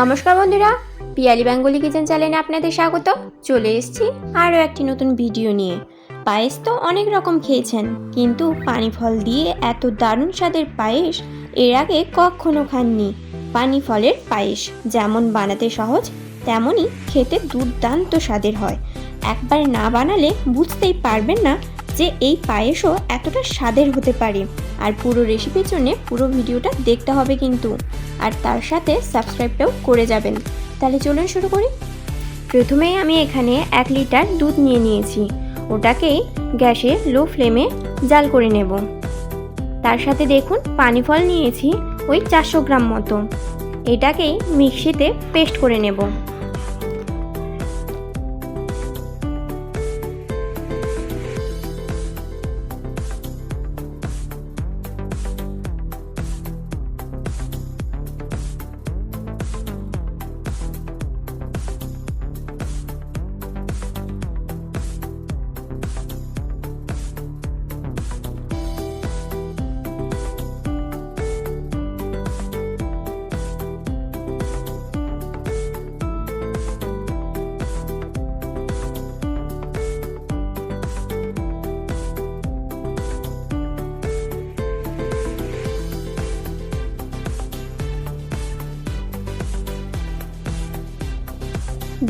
নমস্কার বন্ধুরা, Piyali Bengali kitchen চ্যানেলে আপনাদের স্বাগত। চলে এসেছি আরও একটি নতুন ভিডিও নিয়ে। পায়েস তো অনেক রকম খেয়েছেন, কিন্তু পানি ফল দিয়ে এত দারুণ স্বাদের পায়েস এর আগে কখনো খাননি। পানি ফলের পায়েস যেমন বানাতে সহজ, তেমনই খেতে দুর্দান্ত স্বাদের হয়। একবার না বানালে বুঝতেই পারবেন না যে এই পায়েসও এতটা স্বাদের হতে পারে। আর পুরো রেসিপির জন্য পুরো ভিডিওটা দেখতে হবে কিন্তু। আর তার সাথে সাবস্ক্রাইবটাও করে যাবেন। তাহলে চলুন শুরু করি। প্রথমেই আমি এখানে এক লিটার দুধ নিয়ে নিয়েছি। ওটাকেই গ্যাসে লো ফ্লেমে জাল করে নেব। তার সাথে দেখুন, পানি ফল নিয়েছি ওই চারশো গ্রাম মতো। এটাকেই মিক্সিতে পেস্ট করে নেব।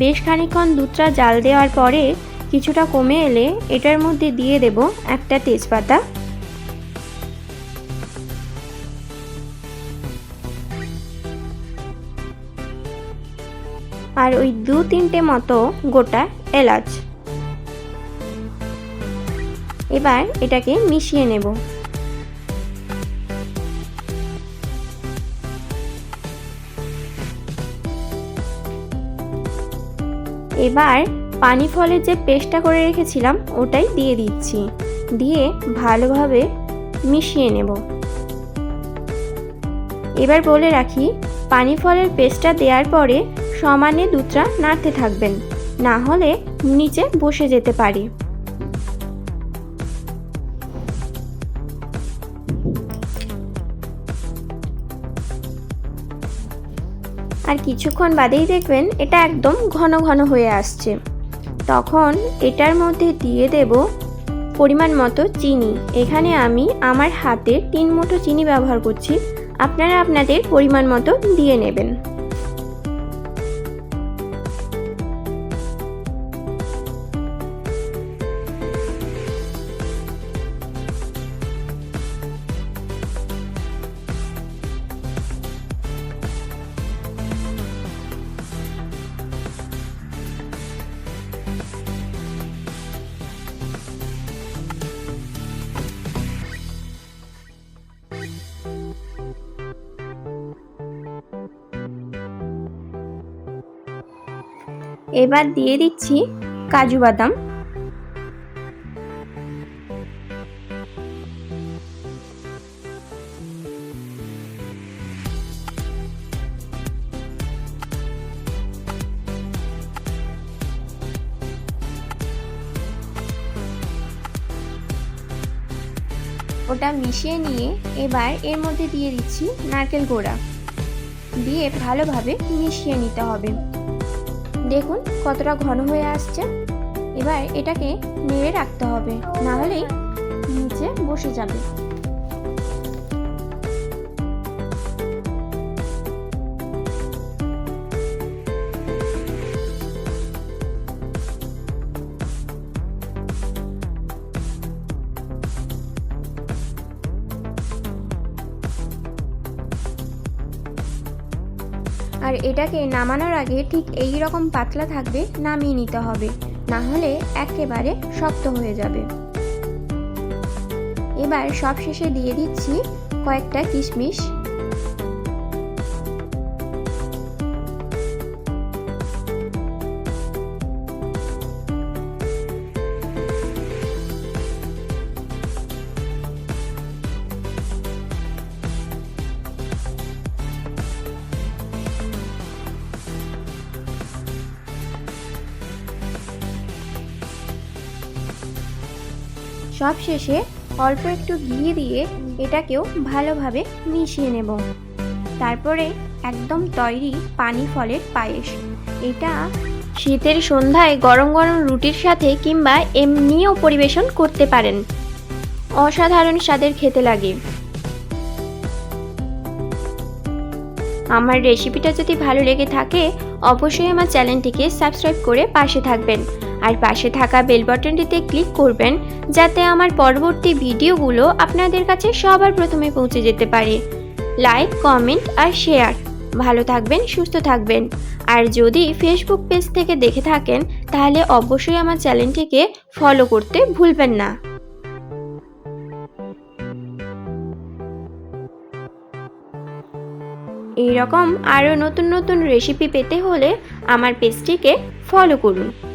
বেশ খানিকক্ষণ দুধটা জাল দেওয়ার পরে কিছুটা কমে এলে এটার মধ্যে দিয়ে দেব একটা তেজপাতা। আর ওই দু তিনটে মতো গোটা এলাচ। এবার এটাকে মিশিয়ে নেব। এবার পানি ফলের যে পেস্টটা করে রেখেছিলাম, ওটাই দিয়ে দিচ্ছি। দিয়ে ভালোভাবে মিশিয়ে নেব। এবার বলে রাখি, পানি ফলের পেস্টটা দেওয়ার পরে সমানে দুধটা নাড়তে থাকবেন। না হলে নিচে বসে যেতে পারে। আর কিছুক্ষণ বাদেই দেখবেন এটা একদম ঘন ঘন হয়ে আসছে। তখন এটার মধ্যে দিয়ে দেব পরিমাণ মতো চিনি। এখানে আমি আমার হাতে তিন মুঠো চিনি ব্যবহার করছি। আপনারা আপনাদের পরিমাণ মতো দিয়ে নেবেন। এবার দিয়ে দিচ্ছি কাজু বাদাম। ওটা মিশিয়ে নিয়ে এবার এর মধ্যে দিয়ে দিচ্ছি নারকেল গোড়া। দিয়ে ভালোভাবে মিশিয়ে নিতে হবে। দেখুন কতটা ঘন হয়ে আসছে। এবার এটাকে নেড়ে রাখতে হবে। না হলেই নিচে বসে যাবে। আর এটাকে নামানোর আগে ঠিক এই রকম পাতলা থাকবে, নামিয়ে নিতে হবে। না হলে একেবারে শক্ত হয়ে যাবে। এবার সব শেষে দিয়ে দিচ্ছি কয়েকটা কিশমিশ। সব শেষে অল্প একটু ঘি দিয়ে এটাকেও ভালোভাবে মিশিয়ে নেব। তারপরে একদম তৈরি পানি ফলের পায়েস। এটা শীতের সন্ধ্যায় গরম গরম রুটির সাথে কিংবা এমনিও পরিবেশন করতে পারেন। অসাধারণ স্বাদের খেতে লাগে। আমার রেসিপিটা যদি ভালো লেগে থাকে অবশ্যই আমার চ্যানেলটিকে সাবস্ক্রাইব করে পাশে থাকবেন। আর পাশে থাকা বেল বাটনটিতে ক্লিক করবেন, যাতে আমার পরবর্তী ভিডিওগুলো আপনাদের কাছে সবার প্রথমে পৌঁছে যেতে পারে। লাইক, কমেন্ট আর শেয়ার। ভালো থাকবেন, সুস্থ থাকবেন। আর যদি ফেসবুক পেজ থেকে দেখে থাকেন, তাহলে অবশ্যই আমার চ্যানেলটিকে ফলো করতে ভুলবেন না। এইরকম আরও নতুন নতুন রেসিপি পেতে হলে আমার পেজটিকে ফলো করুন।